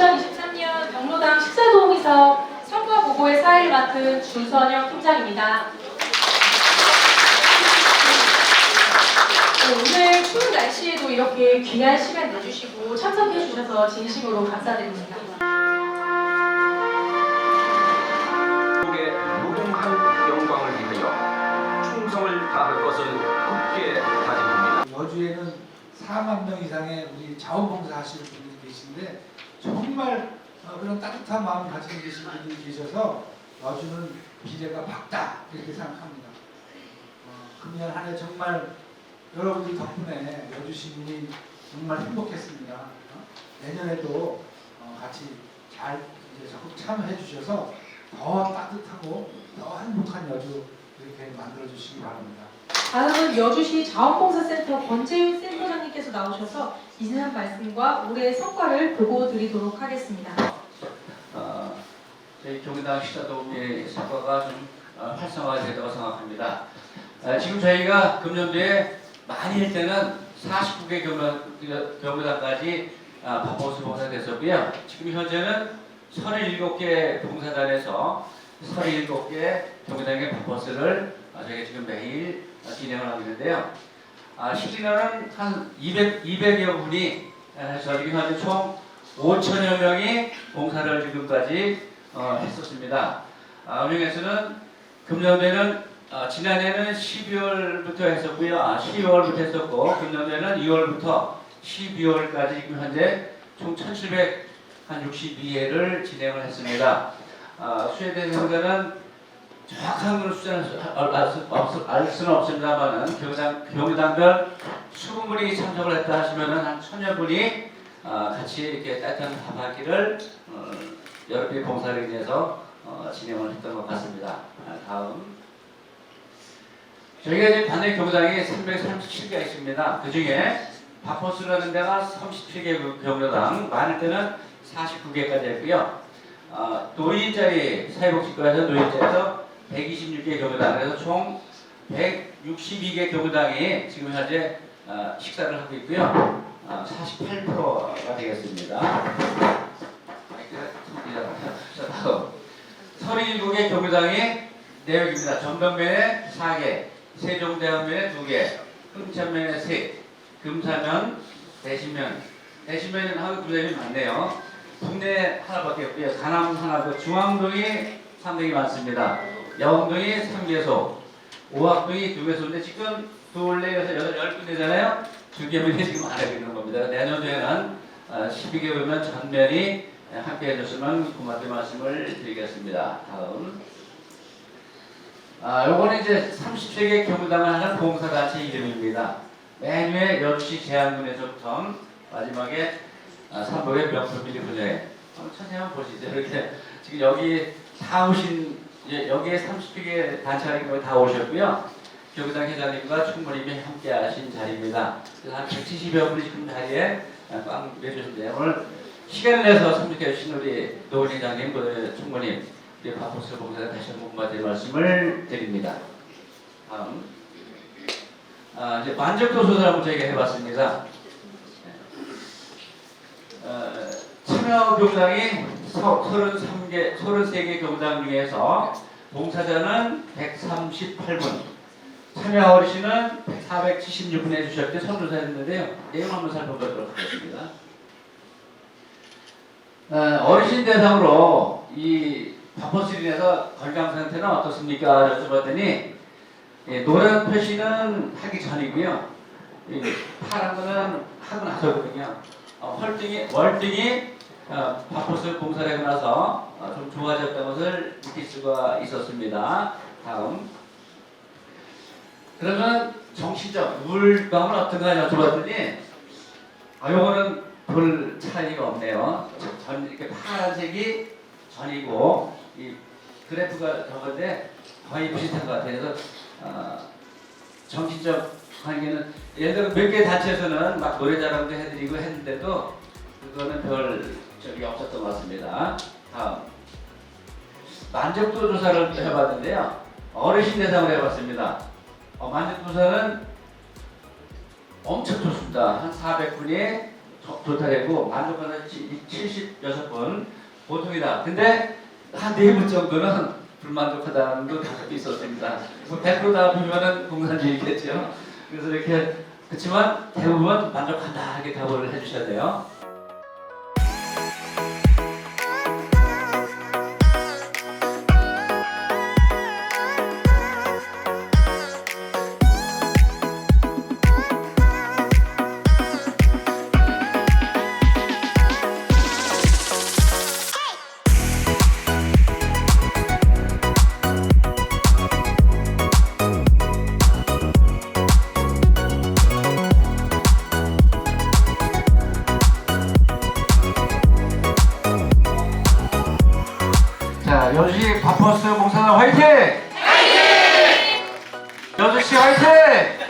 2023년 경로당 식사도우미사업 성과 보고의 사회를 맡은 주선영 팀장입니다. 네, 오늘 추운 날씨에도 이렇게 귀한 시간 내주시고 참석해 주셔서 진심으로 감사드립니다. 무궁한 영광을 위하여 충성을 다할 것을 굳게 다짐합니다. 여주에는 4만 명 이상의 우리 자원봉사 하시는 분들이 계신데 정말 어, 그런 따뜻한 마음 가지고 계신 분들이 계셔서 여주는 미래가 밝다 이렇게 생각합니다. 어, 금년 한 해 정말 여러분들 덕분에 여주 시민이 정말 행복했습니다. 어? 내년에도 어, 같이 잘 이제 적극 참여해 주셔서 더 따뜻하고 더 행복한 여주 이렇게 만들어 주시기 바랍니다. 다음은 여주시 자원봉사센터 권재윤 센터장님께서 나오셔서 이진한 말씀과 올해의 성과를 보고 드리도록 하겠습니다. 어, 저희 경기당 시사도우미 성과가 좀 어, 활성화되다고 생각합니다. 어, 지금 저희가 금년도에 많이 할 때는 49개 경로, 경로당까지 아, 바포스 봉사됐었고요. 지금 현재는 37개 봉사단에서 37개 경로당의 바포스를 아, 저희가 지금 매일 아, 진행을 하고 있는데요. 아, 실제로는 한 200, 200여 분이 지금 현재 총 5천여 명이 봉사를 지금까지 어, 했었습니다. 아, 은행에서는 금년도에는 아, 지난해는 12월부터 했었고요. 아, 12월부터 했었고 금년도에는 2월부터 12월까지 지금 현재 총 1,762회를 진행을 했습니다. 아, 대한 경우는 정확한 걸 숫자는 수- 알, 수는 없습니다만은 경당, 경당별 20분이 참석을 했다 하시면은 한 천여 분이 아, 같이 이렇게 따뜻한 밥하기를 어, 여러분이 봉사를 인해서 어, 진행을 했던 것 같습니다. 아, 다음 저희가 이제 관내 경로당이 337개가 있습니다. 그 중에 바포스라는 데가 37개 경로당, 많을 때는 49개까지 했고요. 아, 노인자리 사회복지과에서 노인자에서 126개 경로당, 그래서 총 162개 경로당이 지금 현재 아, 식사를 하고 있고요. 아, 48%가 되겠습니다. 자, 다음. 37개 경로당이 내역입니다. 전병면에 4개, 세종대왕면에 2개, 흥천면에 3, 금사면, 대신면, 대신면은 하고 부대이 많네요. 국내 하나밖에 없고요. 가남 하나, 그 중앙동이 상당히 많습니다. 영동이 3개소, 오학동이 2개소인데 지금 둘레에서 여덟 열 군데잖아요. 두 개면이 지금 안 하고 있는 겁니다. 내년도에는 12개월면 전면이 함께 해줬으면 고맙게 말씀을 드리겠습니다. 다음. 아, 요거는 이제 30세기 경무당을 하는 봉사단체 이름입니다. 맨 위에 역시 제한군에서부터 마지막에 아, 삼복의 명품비리 분야에 한번 천천히 한번 보시죠. 이렇게 지금 여기 다 오신 예, 여기에 30개 단체가 거의 다 오셨고요. 교구당 회장님과 총무님이 함께 하신 자리입니다. 한 170여 분이 지금 자리에 아, 꽉 매주셨는데 오늘 시간을 내서 참석해 주신 우리 노원 회장님, 그 총무님, 우리 바포스 봉사에 다시 한번 고마운 말씀을 드립니다. 다음. 아, 이제 만족도 조사를 한번 저희가 해봤습니다. 어, 참여 교구당이 33개, 33개 교구당 중에서 봉사자는 138분, 참여 어르신은 476분 해주셨고 선조사했는데요. 내용 한번 살펴보도록 하겠습니다. 어, 어르신 대상으로 이 바포스린에서 건강 상태는 어떻습니까? 여쭤봤더니 예, 노란 표시는 하기 전이고요. 이 파란 거는 하고 나서거든요. 어, 헐등이 월등히 어, 바포스 봉사를 하고 나서 어, 좀 좋아졌다는 것을 느낄 수가 있었습니다. 다음. 그러면 정신적 우울감은 어떤가 여쭤봤더니 아 요거는 별 차이가 없네요. 전 이렇게 파란색이 전이고 이 그래프가 저건데 거의 비슷한 것 같아요. 그래서 어, 정신적 관계는 예를 들어 몇개 단체에서는 막 노래 자랑도 해드리고 했는데도 그거는 별 적이 없었던 것 같습니다. 다음 만족도 조사를 해봤는데요. 어르신 대상으로 해봤습니다. 어, 만족도 조사는 엄청 좋습니다. 한 400분이 도착했고 만족하는 76분 보통이다. 근데 한네분 정도는 불만족하다는 거 다섯 개 있었습니다. 뭐 100%다 보면은 공산주의겠죠. 그래서 이렇게 그렇지만 대부분 만족한다 이렇게 답을 해주셔야 돼요. 바퍼스 봉사단 화이팅! 화이팅! 여주시 화이팅!